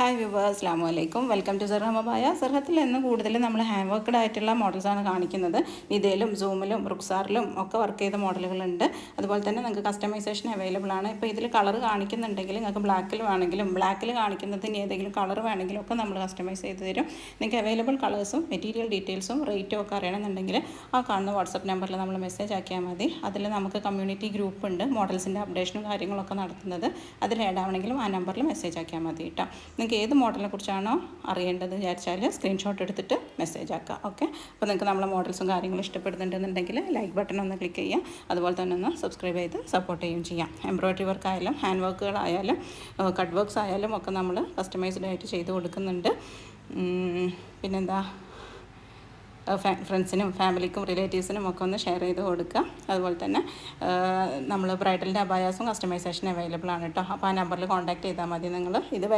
Hi വിവാ അസ്ലാം വലൈക്കും welcome to സർഹമബായ സർഹത്തിൽ നിന്ന് കൂടുതൽ നമ്മൾ ഹാൻഡ് വർക്ക്ഡ് ആയിട്ടുള്ള മോഡൽസാണ് കാണിക്കുന്നത്. ഇതേലും സൂമിലും റുക്സാറിലും ഒക്കെ വർക്ക് ചെയ്ത മോഡലുകളുണ്ട് അതുപോലെ തന്നെ നിങ്ങൾക്ക് കസ്റ്റമൈസേഷൻ അവൈലബിൾ ആണ്. ഇപ്പോൾ ഇതിൽ കളർ കാണിക്കുന്നുണ്ടെങ്കിൽ നിങ്ങൾക്ക് ബ്ലാക്കിൽ വേണമെങ്കിലും ബ്ലാക്കിൽ കാണിക്കുന്നതിന് ഏതെങ്കിലും കളർ വേണമെങ്കിലും ഒക്കെ നമ്മൾ കസ്റ്റമൈസ് ചെയ്ത് തരും. നിങ്ങൾക്ക് അവൈലബിൾ കളേഴ്സും മെറ്റീരിയൽ ഡീറ്റെയിൽസും റേറ്റും ഒക്കെ അറിയണമെന്നുണ്ടെങ്കിൽ ആ കാണുന്ന വാട്സപ്പ് നമ്പറിൽ നമ്മൾ മെസ്സേജ് ആക്കിയാൽ മതി. അതിൽ നമുക്ക് കമ്മ്യൂണിറ്റി ഗ്രൂപ്പ് ഉണ്ട് മോഡൽസിന്റെ അപ്ഡേഷനും കാര്യങ്ങളൊക്കെ നടത്തുന്നത്. അതിൽ ഏടാവണമെങ്കിലും ആ നമ്പറിൽ മെസ്സേജ് ആക്കിയാൽ മതി കേട്ടോ. നിങ്ങൾക്ക് ഏത് മോഡലിനെ കുറിച്ചാണോ അറിയേണ്ടത് വിചാരിച്ചാൽ സ്ക്രീൻഷോട്ട് എടുത്തിട്ട് മെസ്സേജ് ആക്കുക ഓക്കെ അപ്പോൾ നിങ്ങൾക്ക് നമ്മളെ മോഡൽസും കാര്യങ്ങളും ഇഷ്ടപ്പെടുന്നുണ്ടെന്നുണ്ടെങ്കിൽ ലൈക്ക് ബട്ടൺ ഒന്ന് ക്ലിക്ക് ചെയ്യുക. അതുപോലെ തന്നെ ഒന്ന് സബ്സ്ക്രൈബ് ചെയ്ത് സപ്പോർട്ട് ചെയ്യുകയും ചെയ്യാം. എംബ്രോയ്ഡറി വർക്ക് ആയാലും ഹാൻഡ് വർക്കുകളായാലും കട്ട് വർക്ക്സ് ആയാലും ഒക്കെ നമ്മൾ കസ്റ്റമൈസ്ഡ് ആയിട്ട് ചെയ്ത് കൊടുക്കുന്നുണ്ട്. പിന്നെന്താ? ഫ്രണ്ട്സിനും ഫാമിലിക്കും റിലേറ്റീവ്സിനും ഒക്കെ ഒന്ന് ഷെയർ ചെയ്ത് കൊടുക്കുക. അതുപോലെ തന്നെ നമ്മൾ ബ്രൈഡലിന്റെ അബായാസും കസ്റ്റമൈസേഷൻ അവൈലബിൾ ആണ് കേട്ടോ. അപ്പോൾ ആ നമ്പറിൽ കോൺടാക്ട് ചെയ്താൽ മതി നിങ്ങൾ ഇത്